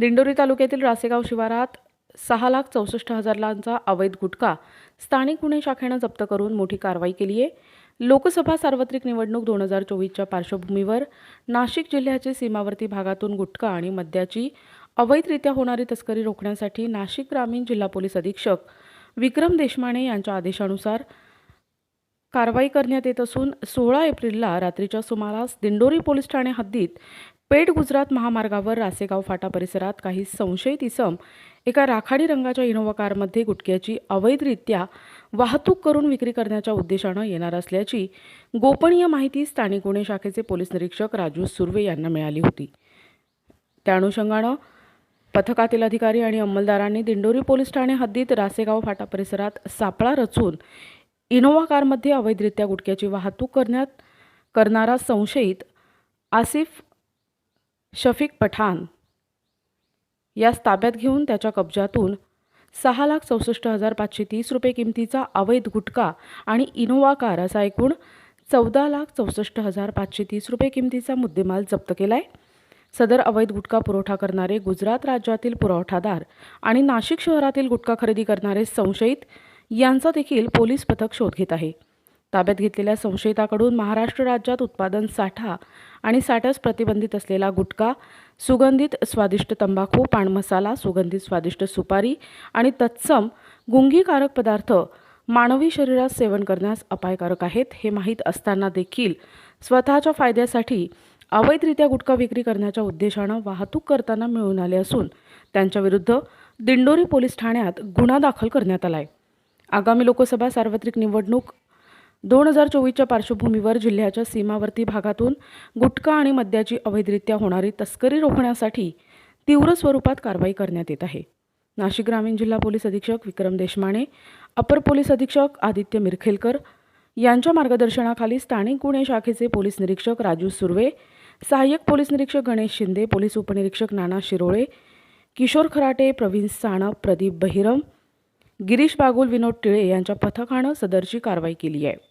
दिंडोरी तालुक्यातील रासेगाव शिवारात सहा लाख चौसष्ट हजारांचा अवैध गुटखा स्थानिक गुन्हे शाखेनं जप्त करून मोठी कारवाई केली आहे. लोकसभा सार्वत्रिक निवडणूक दोन हजार चोवीसच्या पार्श्वभूमीवर नाशिक जिल्ह्याचे सीमावर्ती भागातून गुटखा आणि मद्याची अवैधरित्या होणारी तस्करी रोखण्यासाठी नाशिक ग्रामीण जिल्हा पोलीस अधीक्षक विक्रम देशमाने यांच्या आदेशानुसार कारवाई करण्यात येत असून सोळा एप्रिलला रात्रीच्या सुमारास दिंडोरी पोलीस ठाणे हद्दीत पेठ गुजरात महामार्गावर रासेगाव फाटा परिसरात काही संशयित इसम एका राखाडी रंगाच्या इनोव्हा कारमध्ये गुटख्याची अवैधरित्या वाहतूक करून विक्री करण्याच्या उद्देशानं येणार असल्याची गोपनीय माहिती स्थानिक गुन्हे शाखेचे पोलीस निरीक्षक राजू सुर्वे यांना मिळाली होती. त्या अनुषंगानं पथकातील अधिकारी आणि अंमलदारांनी दिंडोरी पोलीस ठाणे हद्दीत रासेगाव फाटा परिसरात सापळा रचून इनोव्हा कारमध्ये अवैधरित्या गुटख्याची वाहतूक करण्यात करणारा संशयित आसिफ शफीक पठाण. यास ताब्यात घेऊन त्याच्या कब्जातून सहा लाख चौसष्ट हजार पाचशे तीस रुपये किमतीचा अवैध गुटखा आणि इनोवा कार असा एकूण चौदा लाख चौसष्ट हजार पाचशे तीस रुपये किमतीचा मुद्देमाल जप्त केला आहे सदर अवैध गुटखा पुरवठा करणारे गुजरात राज्यातील पुरवठादार आणि नाशिक शहरातील गुटखा खरेदी करणारे संशयित यांचा देखील पोलीस पथक शोध घेत आहे. ताब्यात घेतलेल्या संशयिताकडून महाराष्ट्र राज्यात उत्पादन साठा आणि साठ्यास प्रतिबंधित असलेला गुटखा सुगंधित स्वादिष्ट तंबाखू पाणमसाला सुगंधित स्वादिष्ट सुपारी आणि तत्सम गुंगीकारक पदार्थ मानवी शरीरात सेवन करण्यास अपायकारक आहेत हे माहीत असताना देखील स्वतःच्या फायद्यासाठी अवैधरित्या गुटखा विक्री करण्याच्या उद्देशानं वाहतूक करताना मिळून आले असून त्यांच्याविरुद्ध दिंडोरी पोलीस ठाण्यात गुन्हा दाखल करण्यात आला आहे आगामी लोकसभा सार्वत्रिक निवडणूक दोन हजार चोवीसच्या पार्श्वभूमीवर जिल्ह्याच्या सीमावर्ती भागातून गुटखा आणि मद्याची अवैधरित्या होणारी तस्करी रोखण्यासाठी तीव्र स्वरूपात कारवाई करण्यात येत आहे. नाशिक ग्रामीण जिल्हा पोलीस अधीक्षक विक्रम देशमाने अपर पोलीस अधीक्षक आदित्य मिरखेलकर यांच्या मार्गदर्शनाखाली स्थानिक गुन्हे शाखेचे पोलीस निरीक्षक राजू सुर्वे सहाय्यक पोलीस निरीक्षक गणेश शिंदे पोलीस उपनिरीक्षक नाना शिरोळे किशोर खराटे प्रवीण साणप प्रदीप बहिरम गिरीश बागुल विनोद टिळे यांच्या पथकानं सदरची कारवाई केली आहे.